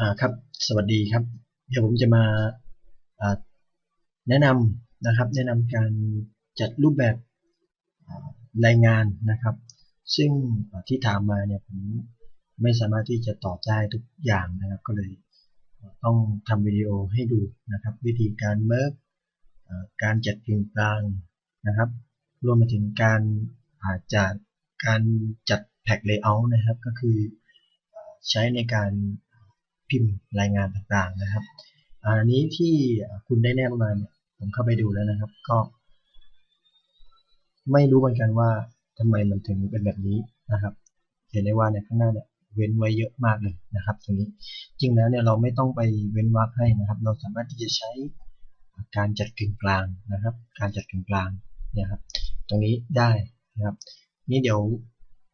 อ่าครับ สวัสดีครับ เดี๋ยวผมจะมาแนะนำนะครับ แนะนำการจัดรูปแบบรายงานนะครับ ซึ่งที่ถามมาเนี่ยผมไม่สามารถที่จะตอบได้ทุกอย่างนะครับ ก็เลยต้องทำวิดีโอให้ดูนะครับ วิธีการเมิร์กการจัดกึ่งกลางนะครับ รวมไปถึงการอาจจะการจัดแพ็กเลเยอร์นะครับ ก็คือใช้ในการ พิมพ์รายงานต่างๆนะครับ อันนี้ที่คุณได้แนบมาเนี่ยผมเข้าไปดูแล้วนะครับ ก็ ไม่รู้เหมือนกันว่าทำไมมันถึงเป็นแบบนี้นะครับ เห็นได้ว่าในข้างหน้าเนี่ยเว้นไว้เยอะมากเลยนะครับตรงนี้จริงแล้วเนี่ยเราไม่ต้องไปเว้นวรรคให้นะครับ เราสามารถที่จะใช้การจัดกึ่งกลางนะครับ การจัดกึ่งกลางเนี่ยครับ ตรงนี้ได้นะครับ นี่เดี๋ยว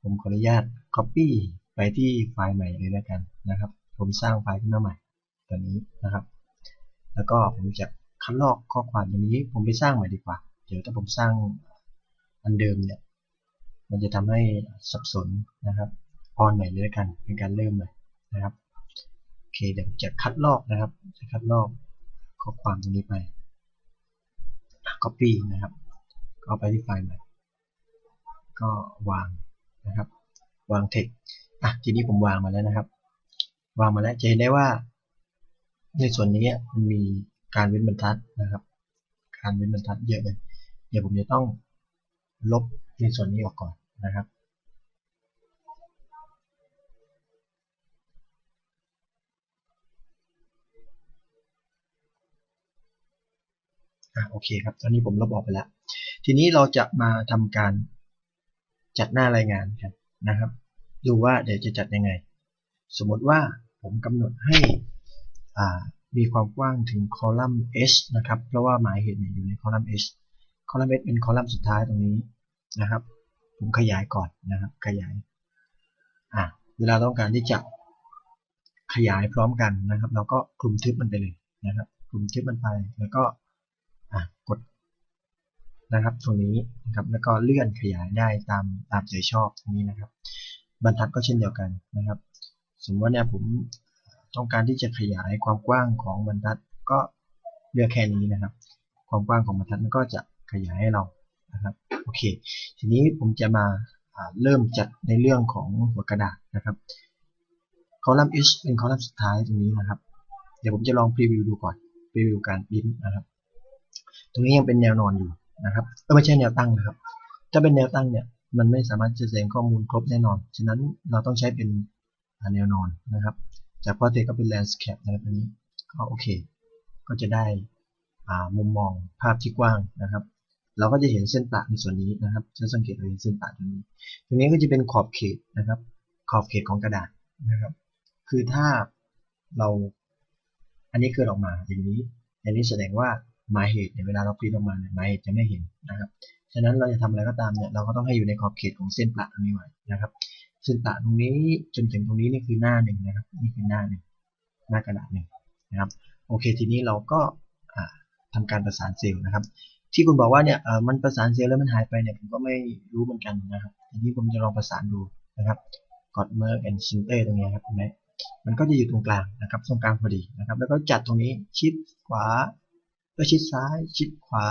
ผมขออนุญาต copy ไปที่ไฟล์ใหม่เลยแล้วกันนะครับ ผมสร้างไฟล์ขึ้นมาใหม่ตัวนี้นะครับ แล้วก็ผมจะคัดลอกข้อความตรงนี้ ผมไปสร้างใหม่ดีกว่า เดี๋ยวถ้าผมสร้างอันเดิมเนี่ย มันจะทำให้สับสนนะครับออนใหม่เลยล้วกันเป็นการเริ่มเลยนะครับโอเคเดี๋ยวจะคัดลอกนะครับ จะคัดลอกข้อความตรงนี้ไป copy นะครับก็ไปที่ไฟล์ใหม่ก็วางนะครับ วาง text อะทีนี้ผมวางมาแล้วนะครับ วางมาแล้วจะเห็นได้ว่า ในส่วนนี้มันมีการเว้นบรรทัดนะครับ การเว้นบรรทัดเยอะเลย เดี๋ยวผมจะต้องลบในส่วนนี้ออกก่อนนะครับอะโอเคครับ ตอนนี้ผมลบออกไปแล้ว ทีนี้เราจะมาทำการจัดหน้ารายงานกันนะครับ ดูว่าเดี๋ยวจะจัดยังไง สมมติว่า ผมกำหนดให้มีความกว้างถึงคอลัมน์ h นะครับ เพราะว่าหมายเหตุอยู่ในคอลัมน์ h คอลัมน์ h เป็นคอลัมน์สุดท้ายตรงนี้นะครับ ผมขยายก่อนนะครับ ขยายอะเวลาต้องการที่จะขยายพร้อมกันนะครับ เราก็คลุมทึบมันไปเลยนะครับ คลุมทึบมันไปแล้วก็กดนะครับตรงนี้นะครับแล้วก็เลื่อนขยายได้ตามตามใจชอบตรงนี้นะครับ บรรทัดก็เช่นเดียวกันนะครับ สมมติว่าเนี่ยผมต้องการที่จะขยายความกว้างของบรรทัดก็เลือกแค่นี้นะครับ ความกว้างของบรรทัดมันก็จะขยายให้เรานะครับโอเค ทีนี้ผมจะมาเริ่มจัดในเรื่องของหัวกระดาษนะครับคอลัมน์ H เป็นคอลัมน์สุดท้ายตรงนี้นะครับ เดี๋ยวผมจะลองพรีวิวดูก่อนพรีวิวการพิมพ์นะครับ ตรงนี้ยังเป็นแนวนอนอยู่นะครับเออไม่ใช่แนวตั้งนะครับ ถ้าเป็นแนวตั้งเนี่ยมันไม่สามารถจะแสดงข้อมูลครบแน่นอน ฉะนั้นเราต้องใช้เป็น แนวนอนนะครับ จากพอเทก็เป็นแลนด์สเคปนะครับอันนี้ก็โอเค ก็จะได้มุมมองภาพที่กว้างนะครับ เราก็จะเห็นเส้นปะในส่วนนี้นะครับจะสังเกตเห็นเส้นปะตรงนี้ตรงนี้ก็จะเป็นขอบเขตนะครับ ขอบเขตของกระดาษนะครับ คือถ้าเราอันนี้เกิดออกมาอย่างนี้ อันนี้แสดงว่าหมายเหตุเนี่ยเวลาเราพิมพ์ออกมาเนี่ยหมายเหตุจะไม่เห็นนะครับ ฉะนั้นเราจะทำอะไรก็ตามเนี่ยเราก็ต้องให้อยู่ในขอบเขตของเส้นประตรงนี้ไว้นะครับ เส้นประตรงนี้จนถึงตรงนี้นี่คือหน้าหนึ่งนะครับนี่คือหน้าหนึ่งหน้ากระดาษหนึ่งนะครับโอเคทีนี้เราก็ทำการประสานเซลล์นะครับ ที่คุณบอกว่าเนี่ยมันประสานเซลล์แล้วมันหายไปเนี่ยผมก็ไม่รู้เหมือนกันนะครับทีนี้ผมจะลองประสานดูนะครับกด merge and center ตรงนี้ครับเห็นไหมมันก็จะอยู่ตรงกลางนะครับตรงกลางพอดีนะครับ แล้วก็จัดตรงนี้ชิดขวาก็ชิดซ้าย ชิดขวา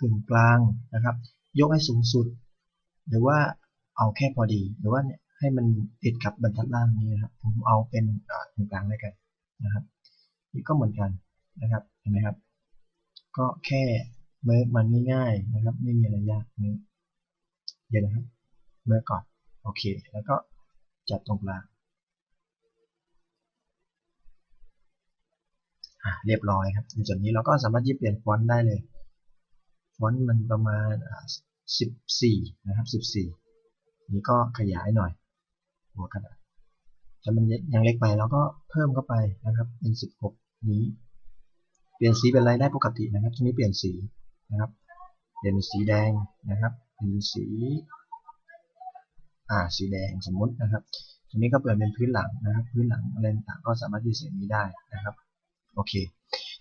กึ่งกลางนะครับ ยกให้สูงสุด หรือว่าเอาแค่พอดีหรือว่าเนี่ย ให้มันติดกับบรรทัดล่างนี้นะครับ ผมเอาเป็นกึ่งกลางเลยกันนะครับนี่ก็เหมือนกันนะครับเห็นไหมครับ ก็แค่เมื่อมันง่ายๆนะครับ ไม่มีอะไรยากนี้เดี๋ยวนะครับเมื่อก่อนโอเค แล้วก็จัดตรงกลางเรียบร้อยครับในส่วนนี้เราก็สามารถที่เปลี่ยนฟอนต์ได้เลยฟอนต์มันประมาณ 14 นะครับ 14 นี้ก็ขยายหน่อย หัวกระดาษถ้ามันยังเล็กไปเราก็เพิ่มเข้าไปนะครับ เป็น 16 นี้ เปลี่ยนสีเป็นอะไรได้ปกตินะครับทีนี้เปลี่ยนสีนะครับ เปลี่ยนเป็นสีแดงนะครับ เป็นสี อ่า สีแดงสมมตินะครับ ทีนี้ก็เปลี่ยนเป็นพื้นหลังนะครับ พื้นหลังอะไรต่างก็สามารถที่จะนี้ได้นะครับ โอเค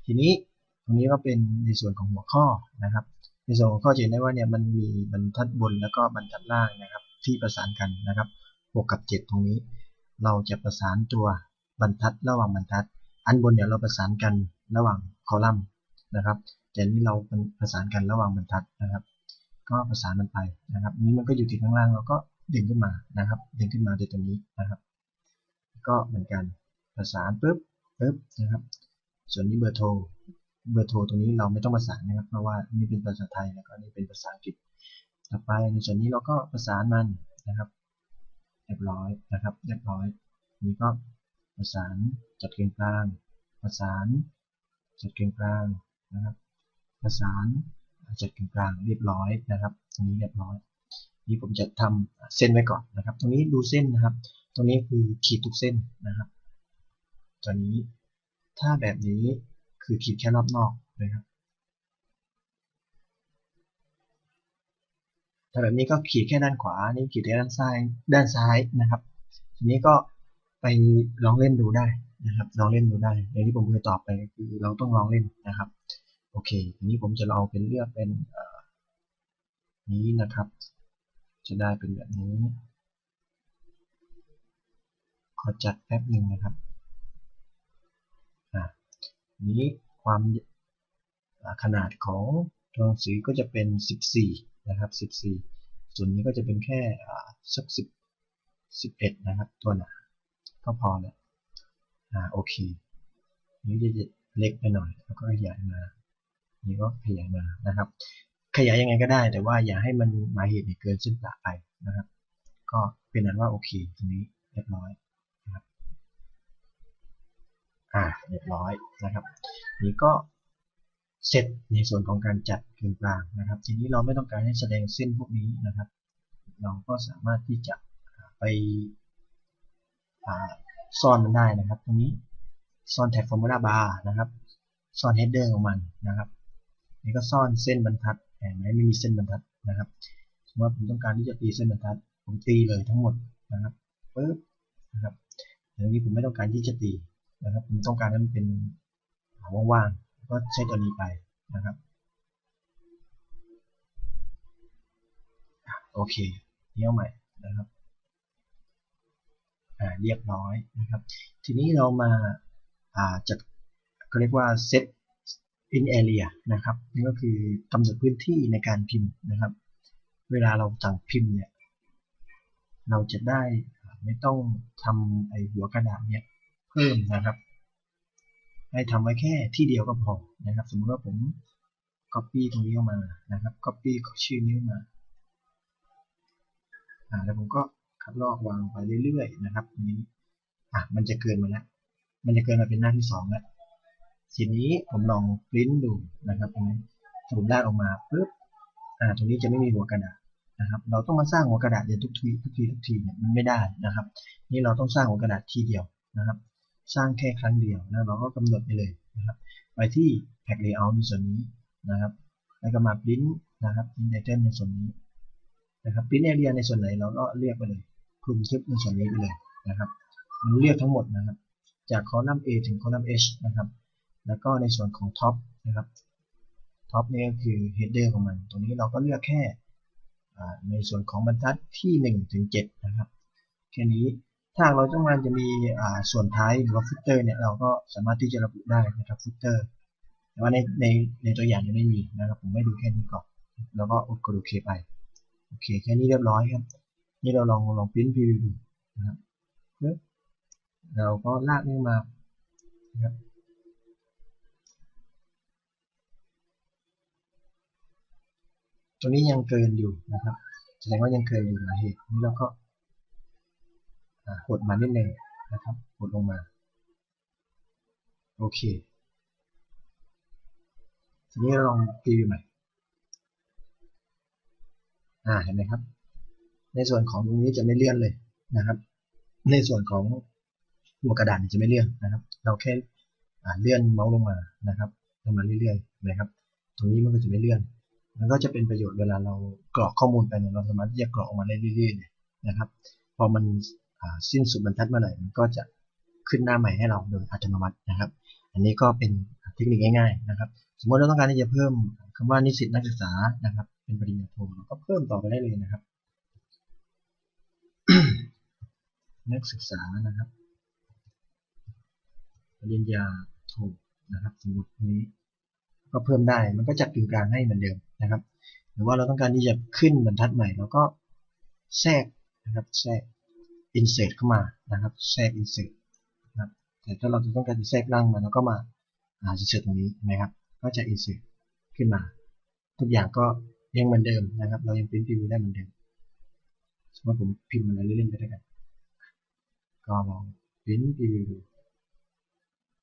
ทีนี้ตรงนี้ก็เป็นในส่วนของหัวข้อนะครับ ในส่วนของข้อจะเห็นได้ว่าเนี่ยมันมีบรรทัดบนแล้วก็บรรทัดล่างนะครับ ที่ประสานกันนะครับ 6กับ 7 ตรงนี้ เราจะประสานตัวบรรทัดระหว่างบรรทัด อันบนเนี่ยเราประสานกันระหว่างคอลัมน์นะครับ แต่นี่เราประสานกันระหว่างบรรทัดนะครับ ก็ประสานมันไปนะครับ นี้มันก็อยู่ที่ข้างล่างเราก็ดึงขึ้นมานะครับ ดึงขึ้นมาโดยตัวนี้นะครับ ก็เหมือนกันประสานปุ๊บปุ๊บนะครับ ส่วนนี้เบอร์โทรเบอร์โทรตรงนี้เราไม่ต้องประสานนะครับ เพราะว่านี่เป็นภาษาไทยแล้วก็นี่เป็นภาษาอังกฤษ ต่อไปในส่วนนี้เราก็ประสานมันนะครับ เรียบร้อยนะครับเรียบร้อยนี้ก็ประสานจัดเรียงกลาง ประสานจัดเรียงกลางนะครับประสานจัดเรียงกลางเรียบร้อยนะครับตรงนี้เรียบร้อย นี่ผมจะทำเส้นไว้ก่อนนะครับ ตรงนี้ดูเส้นนะครับ ตรงนี้คือขีดทุกเส้นนะครับตัวนี้ถ้าแบบนี้คือขีดแค่รอบนอกนะครับ ถ้าแบบนี้ก็ขีดแค่ด้านขวา นี่ขีดแค่ด้านซ้าย ด้านซ้ายนะครับ ทีนี้ก็ไปลองเล่นดูได้นะครับ ลองเล่นดูได้ในที่ผมเคยตอบไปคือเราต้องลองเล่นนะครับ โอเค ทีนี้ผมจะลองเป็นเลือกเป็นนี้นะครับ จะได้เป็นแบบนี้ ขอจัดแป๊บหนึ่งนะครับอ่านี้ความขนาดของตัวหนังสือก็จะเป็น 14 นะครับ 14 ส่วนนี้ก็จะเป็นแค่สัก10 11 นะครับ ตัวหนาก็พอแล้วอ่าโอเค นี้จะเล็กไปหน่อย แล้วก็ขยายมา นี่ก็ขยายมานะครับ ขยายยังไงก็ได้ แต่ว่าอย่าให้มันหมายเหตุเกินเส้นประไปนะครับ ก็เป็นนั้นว่าโอเคตรงนี้เรียบร้อยนะครับ อ่าเรียบร้อยนะครับ นี่ก็ เสร็จในส่วนของการจัดกึ่งกลางนะครับ ทีนี้เราไม่ต้องการให้แสดงเส้นพวกนี้นะครับ เราก็สามารถที่จะไปซ่อนมันได้นะครับ ตรงนี้ซ่อนแท็กฟอร์มูลาบาร์นะครับซ่อนเฮดเดอร์ของมันนะครับนี่ก็ซ่อนเส้นบรรทัดเห็นไหมไม่มีเส้นบรรทัดนะครับสมมติว่าผมต้องการที่จะตีเส้นบรรทัด ผมตีเลยทั้งหมดนะครับปึ๊บนะครับอย่างนี้ผมไม่ต้องการที่จะตีนะครับ ผมต้องการให้มันเป็นว่างๆ ก็ใช้ตัวนี้ไปนะครับโอเคเนี้ยใหม่นะครับเรียบร้อยนะครับ ทีนี้เรามาจัดเขาเรียกว่า set in area นะครับนี่ก็คือกำหนดพื้นที่ในการพิมพ์นะครับ เวลาเราสั่งพิมพ์เนี่ยเราจะได้ไม่ต้องทำไอหัวกระดาษเนี่ยเพิ่มนะครับ ให้ทำไว้แค่ที่เดียวก็พอนะครับ สมมติว่าผม copy ตรงนี้ออกมานะครับ copy ชื่อนี้มาอ่าแล้วผมก็คัดลอกวางไปเรื่อยๆนะครับนี้อะมันจะเกินมาแล้วมันจะเกินมาเป็นหน้าที่สองแล้วทีนี้ผมลองปริ้นดูนะครับตรงนี้ถ้าผมลากออกมาปุ๊บอ่าตรงนี้จะไม่มีหัวกระดาษนะครับ เราต้องมาสร้างหัวกระดาษเดียวทุกทีทุกทีทุกทีเนี่ยมันไม่ได้นะครับ นี่เราต้องสร้างหัวกระดาษทีเดียวนะครับ สร้างแค่ครั้งเดียวนะเราก็กำหนดไปเลยนะครับ ไปที่ Pack Layout ในส่วนนี้นะครับ แล้วก็มาปริ้นนะครับ Print Item ในส่วนนี้นะครับปริ้น Area ในส่วนไหนเราก็เรียกไปเลยคลุมทึบในส่วนนี้ไปเลยนะครับ มันเรียกทั้งหมดนะครับ จากคอลัมน์ A ถึงคอลัมน์ H นะครับ แล้วก็ในส่วนของท็อปนะครับท็อปนี่ก็คือ header ของมันตรงนี้เราก็เลือกแค่ในส่วนของบรรทัดที่ 1 ถึง 7 นะครับ แค่นี้ ถ้าเราต้องการจะมีส่วนท้ายหรือว่าฟุตเตอร์เนี่ยเราก็สามารถที่จะระบุได้นะครับฟุตเตอร์แต่ว่าในในในตัวอย่างยังไม่มีนะครับผมไม่ดูแค่นี้ก่อนแล้วก็กดโอเคไปโอเคแค่นี้เรียบร้อยครับนี่เราลองลองพิมพ์พิวดูนะครับเราก็ลากนี่มานะครับตัวนี้ยังเกินอยู่นะครับแสดงว่ายังเกินอยู่หลายเหตุนี้เราก็ หดมานิดนึงนะครับหดลงมา โอเค ทีนี้เราลองพรีวิวใหม่อ่าเห็นไหมครับ ในส่วนของตรงนี้จะไม่เลื่อนเลยนะครับ ในส่วนของหัวกระดาษจะไม่เลื่อนนะครับ เราแค่เลื่อนเมาส์ลงมานะครับลงมาเรื่อยๆนะครับ ตรงนี้มันก็จะไม่เลื่อน มันก็จะเป็นประโยชน์เวลาเรากรอกข้อมูลไปเนี่ยเราสามารถที่จะกรอกออกมาได้เรื่อยๆนะครับ พอมัน สิ้นสุดบรรทัดเมื่อไหร่มันก็จะขึ้นหน้าใหม่ให้เราโดยอัตโนมัตินะครับ อันนี้ก็เป็นเทคนิคง่ายๆนะครับ สมมติเราต้องการที่จะเพิ่มคำว่านิสิตนักศึกษานะครับ เป็นปริญญาโทเราก็เพิ่มต่อไปได้เลยนะครับ นักศึกษานะครับ ปริญญาโทนะครับสมมติตรงนี้ ก็เพิ่มได้มันก็จัดกึ่งกลางให้เหมือนเดิมนะครับ หรือว่าเราต้องการที่จะขึ้นบรรทัดใหม่เราก็แทรกนะครับแทรก insert เข้ามานะครับแทรก insert นะครับแต่ถ้าเราจะต้องการจะแทรกล่างมาเราก็มาหา insert ตรงนี้นะครับ ก็จะ insert ขึ้นมา ทุกอย่างก็ยังเหมือนเดิมนะครับ เรายัง print preview ได้เหมือนเดิมสมมติผมพิมพ์มันเล่นๆไปด้วยกัน ก็ลอง print preview ดู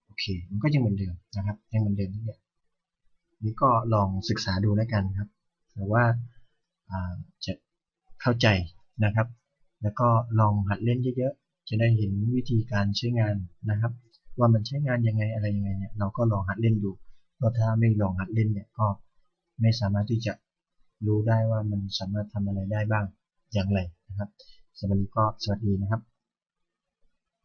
โอเค มันก็ยังเหมือนเดิมนะครับ ยังเหมือนเดิมทุกอย่างนี่ก็ลองศึกษาดูแล้วกันครับแต่ว่าจะเข้าใจนะครับ แล้วก็ลองหัดเล่นเยอะๆ จะได้เห็นวิธีการใช้งานนะครับ ว่ามันใช้งานยังไงอะไรยังไงเนี่ยเราก็ลองหัดเล่นดูเพราะถ้าไม่ลองหัดเล่นเนี่ยก็ไม่สามารถที่จะรู้ได้ว่ามันสามารถทำอะไรได้บ้างอย่างไรนะครับสวัสดีก็สวัสดีนะครับ